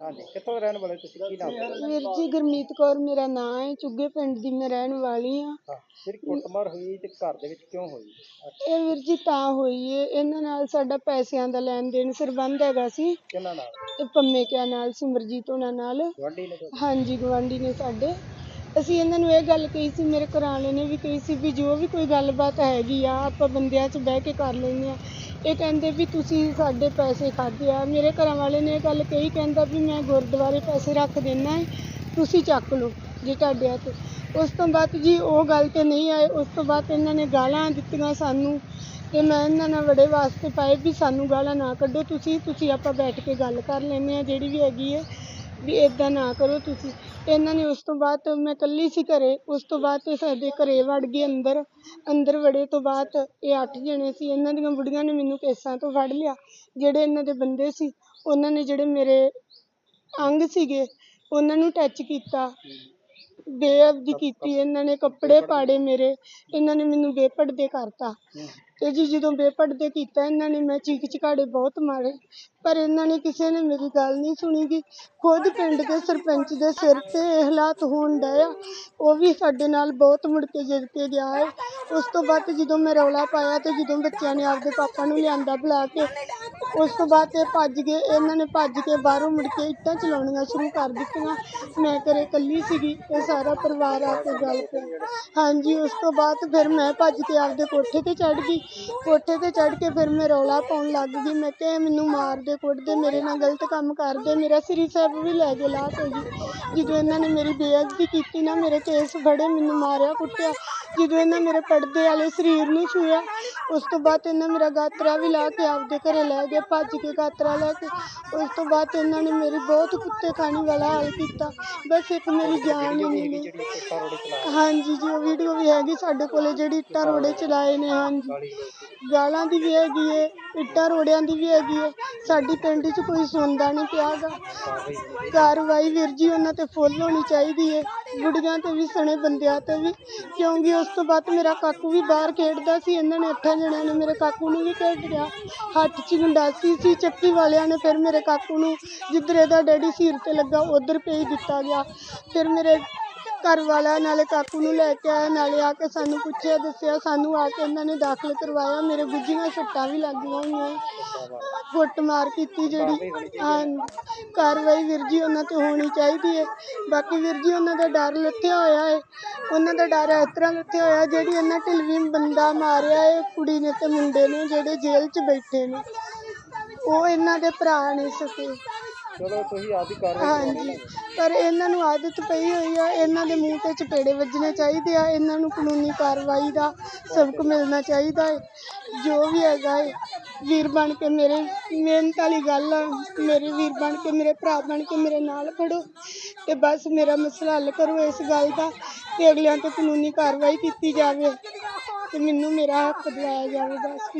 ਹਾਂਜੀ ਕਿੱਥੋਂ ਦੇ ਰਹਿਣ ਵਾਲੇ ਤੁਸੀਂ? ਕੀ ਨਾਮ ਹੈ? ਵੀਰ ਜੀ ਗੁਰਮੀਤ ਕੌਰ ਮੇਰਾ ਨਾਂ ਹੈ ਚੁੱਗੇ ਪਿੰਡ ਦੀ ਮੈਂ ਰਹਿਣ ਵਾਲੀ ਹਾਂ। ਹਾਂ ਕੁੱਟਮਾਰ ਹੋਈ ਤੇ ਘਰ ਦੇ ਵਿੱਚ ਕਿਉਂ ਹੋਈ? ਇਹ ਵੀਰ ਜੀ ਤਾਂ ਹੋਈ ਏ ਇਹਨਾਂ ਨਾਲ ਸਾਡਾ ਪੈਸਿਆਂ ਦਾ ਲੈਣ ਦੇਣ ਸਰਬੰਧ ਹੈਗਾ ਸੀ। ਕਿਹਨਾਂ ਨਾਲ? ਇਹ ਪੰਮੇ ਕਿਆ ਨਾਲ ਸਿਮਰਜੀਤ ਉਹਨਾਂ ਨਾਲ। ਗੁਆਂਢੀ ਨੇ ਤੁਹਾਡੇ? ਹਾਂਜੀ ਗਵਾਂਢੀ ਨੇ ਸਾਡੇ। ਅਸੀਂ ਇਹਨਾਂ ਨੂੰ ਇਹ ਗੱਲ ਕਹੀ ਸੀ ਮੇਰੇ ਘਰ ਵਾਲੇ ਨੇ ਵੀ ਕਹੀ ਸੀ ਵੀ ਜੋ ਵੀ ਕੋਈ ਗੱਲਬਾਤ ਹੈਗੀ ਆ ਆਪਾਂ ਬੰਦਿਆਂ 'ਚ ਬਹਿ ਕੇ ਕਰ ਲੈਂਦੇ ਆ ਇਹ ਕਹਿੰਦੇ ਵੀ ਤੁਸੀਂ ਸਾਡੇ ਪੈਸੇ ਖਾਦੇ ਆ। ਮੇਰੇ ਘਰਾਂ ਵਾਲੇ ਨੇ ਇਹ ਗੱਲ ਕਹੀ, ਕਹਿੰਦਾ ਵੀ ਮੈਂ ਗੁਰਦੁਆਰੇ ਪੈਸੇ ਰੱਖ ਦੇਣਾ ਹੈ ਤੁਸੀਂ ਚੱਕ ਲਓ ਜੇ ਤੁਹਾਡੇ 'ਤੇ ਉਸ ਤੋਂ ਬਾਅਦ ਜੀ ਉਹ ਗੱਲ ਤੇ ਨਹੀਂ ਆਏ। ਉਸ ਤੋਂ ਬਾਅਦ ਇਹਨਾਂ ਨੇ ਗਾਲਾਂ ਦਿੱਤੀਆਂ ਸਾਨੂੰ ਤੇ ਮੈਂ ਇਹਨਾਂ ਨਾਲ ਬੜੇ ਵਾਸਤੇ ਪਾਏ ਵੀ ਸਾਨੂੰ ਗਾਲਾਂ ਨਾ ਕੱਢੋ। ਤੁਸੀਂ ਤੁਸੀਂ ਆਪਾਂ ਬੈਠ ਕੇ ਗੱਲ ਕਰ ਲੈਂਦੇ ਆ ਜਿਹੜੀ ਵੀ ਹੈਗੀ ਹੈ ਵੀ ਇਦਾਂ ਨਾ ਕਰੋ ਤੁਸੀਂ। ਇਹਨਾਂ ਨੇ ਉਸ ਤੋਂ ਬਾਅਦ ਮੈਂ ਇਕੱਲੀ ਸੀ ਘਰੇ, ਉਸ ਤੋਂ ਬਾਅਦ ਇਹ ਸਾਡੇ ਘਰੇ ਵੜ ਗਏ ਅੰਦਰ ਅੰਦਰ ਵੜੇ ਤੋਂ ਬਾਅਦ ਇਹ ਅੱਠ ਜਣੇ ਸੀ, ਇਹਨਾਂ ਦੀਆਂ ਬੁੜੀਆਂ ਨੇ ਮੈਨੂੰ ਕੇਸਾਂ ਤੋਂ ਫੜ ਲਿਆ, ਜਿਹੜੇ ਇਹਨਾਂ ਦੇ ਬੰਦੇ ਸੀ, ਉਹਨਾਂ ਨੇ ਜਿਹੜੇ ਮੇਰੇ ਅੰਗ ਸੀਗੇ, ਉਹਨਾਂ ਨੂੰ ਟੱਚ ਕੀਤਾ ਬੇਅਬਦੀ ਕੀਤੀ, ਇਹਨਾਂ ਨੇ ਕੱਪੜੇ ਪਾੜੇ ਮੇਰੇ, ਇਹਨਾਂ ਨੇ ਮੈਨੂੰ ਬੇਪਰਦੇ ਕਰਤਾ। ਤੇ ਜੀ ਜਦੋਂ ਬੇਪਰਦੇ ਕੀਤਾ, ਇਹਨਾਂ ਨੇ ਮੈਂ ਚੀਕ ਚਿਹਾੜੇ ਬਹੁਤ ਮਾਰੇ, ਪਰ ਇਹਨਾਂ ਨੇ ਕਿਸੇ ਨੇ ਮੇਰੀ ਗੱਲ ਨਹੀਂ ਸੁਣੀ ਗੀ। ਖੁਦ ਪਿੰਡ ਦੇ ਸਰਪੰਚ ਦੇ ਸਿਰ ਤੇ ਇਹ ਹਾਲਾਤ ਹੋਣ ਡਏ ਆ। ਉਹ ਵੀ ਸਾਡੇ ਨਾਲ ਬਹੁਤ ਮੁੜ ਕੇ ਜਿੱਦ ਕੇ ਗਿਆ ਹੈ। ਉਸ ਤੋਂ ਬਾਅਦ ਜਦੋਂ ਮੈਂ ਰੌਲਾ ਪਾਇਆ ਤੇ ਜਦੋਂ ਬੱਚਿਆਂ ਨੇ ਆਪਦੇ ਪਾਪਾ ਨੂੰ ਲਿਆਂਦਾ ਬੁਲਾ ਕੇ, ਉਸ ਤੋਂ ਬਾਅਦ ਇਹ ਭੱਜ ਗਏ। ਇਹਨਾਂ ਨੇ ਭੱਜ ਕੇ ਬਾਹਰੋਂ ਮੁੜ ਕੇ ਇੱਟਾਂ ਚਲਾਉਣੀਆਂ ਸ਼ੁਰੂ ਕਰ ਦਿੱਤੀਆਂ। ਮੈਂ ਘਰੇ ਇਕੱਲੀ ਸੀਗੀ ਇਹ ਸਾਰਾ ਪਰਿਵਾਰ ਆ ਕੇ ਗੱਲ ਪਿਆ। ਹਾਂਜੀ, ਉਸ ਤੋਂ ਬਾਅਦ ਫਿਰ ਮੈਂ ਭੱਜ ਕੇ ਆਪਦੇ ਕੋਠੇ ਤੇ ਚੜ੍ਹ ਗਈ। ਕੋਠੇ ਤੇ ਚੜ੍ਹ ਕੇ ਫਿਰ ਮੈਂ ਰੌਲਾ ਪਾਉਣ ਲੱਗ ਗਈ। ਮੈਂ ਕਿਹਾ ਮੈਨੂੰ ਮਾਰਦੇ, ਕੁੱਟਦੇ, ਮੇਰੇ ਨਾਲ ਗਲਤ ਕੰਮ ਕਰਦੇ। ਮੇਰਾ ਸ੍ਰੀ ਸਾਹਿਬ ਵੀ ਲੈ ਗਏ ਲਾ ਕੇ ਜੀ ਜਦੋਂ ਇਹਨਾਂ ਨੇ ਮੇਰੀ ਬੇਇੱਜ਼ਤੀ ਕੀਤੀ ਨਾ, ਮੇਰੇ ਕੇਸ ਫੜੇ ਮੈਨੂੰ ਮਾਰਿਆ, ਕੁੱਟਿਆ। ਜਦੋਂ ਇਹਨਾਂ ਮੇਰੇ ਪਰਦੇ ਵਾਲੇ ਸਰੀਰ ਨੂੰ ਛੂਇਆ ਉਸ ਤੋਂ ਬਾਅਦ ਇਹਨਾਂ ਮੇਰਾ ਗਾਤਰਾ ਵੀ ਲਾ ਕੇ ਆਪਦੇ ਘਰੇ ਲੈ ਗਏ ਭੱਜ ਕੇ ਗਾਤਰਾ ਲੈ ਕੇ। ਉਸ ਤੋਂ ਬਾਅਦ ਇਹਨਾਂ ਨੇ ਮੇਰੀ ਬਹੁਤ ਕੁੱਤੇ ਖਾਣੀ ਵਾਲਾ ਹਾਲ ਕੀਤਾ। ਬਸ ਇੱਕ ਮੇਰੀ ਜਾਨ ਹੀ ਚਲਾ ਹਾਂਜੀ ਜੀ ਉਹ ਵੀਡੀਓ ਵੀ ਹੈਗੀ ਸਾਡੇ ਕੋਲੇ ਜਿਹੜੀ ਇੱਟਾਂ ਰੋੜੇ ਚਲਾਏ ਨੇ ਹਾਂਜੀ। ਗਾਲੀ ਦੀ ਵੀ ਹੈਗੀ ਏ ਇੱਟਾਂ ਰੋੜਿਆਂ ਦੀ ਵੀ ਹੈਗੀ ਏ। ਸਾਡੀ ਪਿੰਡ 'ਚ ਕੋਈ ਸੁਣਦਾ ਨਹੀਂ ਪਿਆਗਾ। ਕਾਰਵਾਈ ਵੀਰ ਜੀ ਉਹਨਾਂ ਤੇ ਫੁੱਲ ਹੋਣੀ ਚਾਹੀਦੀ ਏ। ਗੁੱਡੀਆਂ ਤੇ ਵੀ ਸਣੇ ਬੰਦਿਆਂ ਤੇ ਵੀ, ਕਿਉਂਕਿ ਉਸ ਤੋਂ ਬਾਅਦ ਮੇਰਾ ਕਾਕੂ ਵੀ ਬਾਹਰ ਖੇਡਦਾ ਸੀ, ਇਹਨਾਂ ਨੇ ਅੱਠਾਂ ਜਣਿਆਂ ਨੇ ਮੇਰੇ ਕਾਕੂ ਨੂੰ ਵੀ ਖੇਡ ਲਿਆ। ਹੱਥ 'ਚ ਗੰਡਾਸੀ ਸੀ, ਚੱਕੀ ਵਾਲਿਆਂ ਨੇ ਫਿਰ ਮੇਰੇ ਕਾਕੂ ਨੂੰ ਜਿੱਧਰ ਇਹਦਾ ਡੈਡੀ ਸਿਰ ਤੇ ਲੱਗਾ, ਉਧਰ ਭੇਜ ਦਿੱਤਾ ਗਿਆ। ਫਿਰ ਮੇਰੇ ਘਰ ਵਾਲਾ ਨਾਲੇ ਕਾਕੂ ਨੂੰ ਲੈ ਕੇ ਆਇਆ, ਨਾਲੇ ਆ ਕੇ ਸਾਨੂੰ ਪੁੱਛਿਆ, ਦੱਸਿਆ, ਸਾਨੂੰ ਆ ਕੇ ਇਹਨਾਂ ਨੇ ਦਾਖਲ ਕਰਵਾਇਆ। ਮੇਰੇ ਗੁੱਜੀਆਂ ਸੱਟਾਂ ਵੀ ਲੱਗੀਆਂ ਹੋਈਆਂ। ਕੁੱਟਮਾਰ ਕੀਤੀ ਜਿਹੜੀ, ਹਾਂ, ਕਾਰਵਾਈ ਵੀਰ ਜੀ ਉਹਨਾਂ ਤੇ ਹੋਣੀ ਚਾਹੀਦੀ ਹੈ। ਬਾਕੀ ਵੀਰ ਜੀ, ਉਹਨਾਂ ਦਾ ਡਰ ਲੱਥਿਆ ਹੋਇਆ ਹੈ। ਉਹਨਾਂ ਦਾ ਡਰ ਇਸ ਤਰ੍ਹਾਂ ਲੱਥਿਆ ਹੋਇਆ, ਜਿਹੜੀ ਇਹਨਾਂ ਢਿਲਵੀ ਬੰਦਾ ਮਾਰਿਆ ਹੈ, ਕੁੜੀ ਨੇ ਤੇ ਮੁੰਡੇ ਨੇ, ਜਿਹੜੇ ਜੇਲ੍ਹ 'ਚ ਬੈਠੇ ਨੇ। ਉਹ ਇਹਨਾਂ ਦੇ ਭਰਾ ਨੇ ਸਕੇ। ਚਲੋ ਤੁਸੀਂ ਆਦੀ ਕਾਰਵਾਈ ਹਾਂਜੀ। ਪਰ ਇਹਨਾਂ ਨੂੰ ਆਦਤ ਪਈ ਹੋਈ ਆ ਇਹਨਾਂ ਦੇ ਮੂੰਹ ਤੇ ਚਪੇੜੇ ਵੱਜਣੇ ਚਾਹੀਦੇ ਆ ਇਹਨਾਂ ਨੂੰ ਕਾਨੂੰਨੀ ਕਾਰਵਾਈ ਦਾ ਸਬਕ ਮਿਲਣਾ ਚਾਹੀਦਾ ਹੈ ਜੋ ਵੀ ਹੈਗਾ ਹੈ ਵੀਰ ਬਣ ਕੇ ਮੇਰੇ ਮਿਹਨਤ ਵਾਲੀ ਗੱਲ ਆ ਮੇਰੇ ਵੀਰ ਬਣ ਕੇ ਮੇਰੇ ਭਰਾ ਬਣ ਕੇ ਮੇਰੇ ਨਾਲ ਖੜੋ ਤੇ ਬਸ ਮੇਰਾ ਮਸਲਾ ਹੱਲ ਕਰੋ ਇਸ ਗੱਲ ਦਾ ਤੇ ਅਗਲਿਆਂ ਤੇ ਕਾਨੂੰਨੀ ਕਾਰਵਾਈ ਕੀਤੀ ਜਾਵੇ ਤੇ ਮੈਨੂੰ ਮੇਰਾ ਹੱਕ ਦਿਵਾਇਆ ਜਾਵੇ ਬਸ।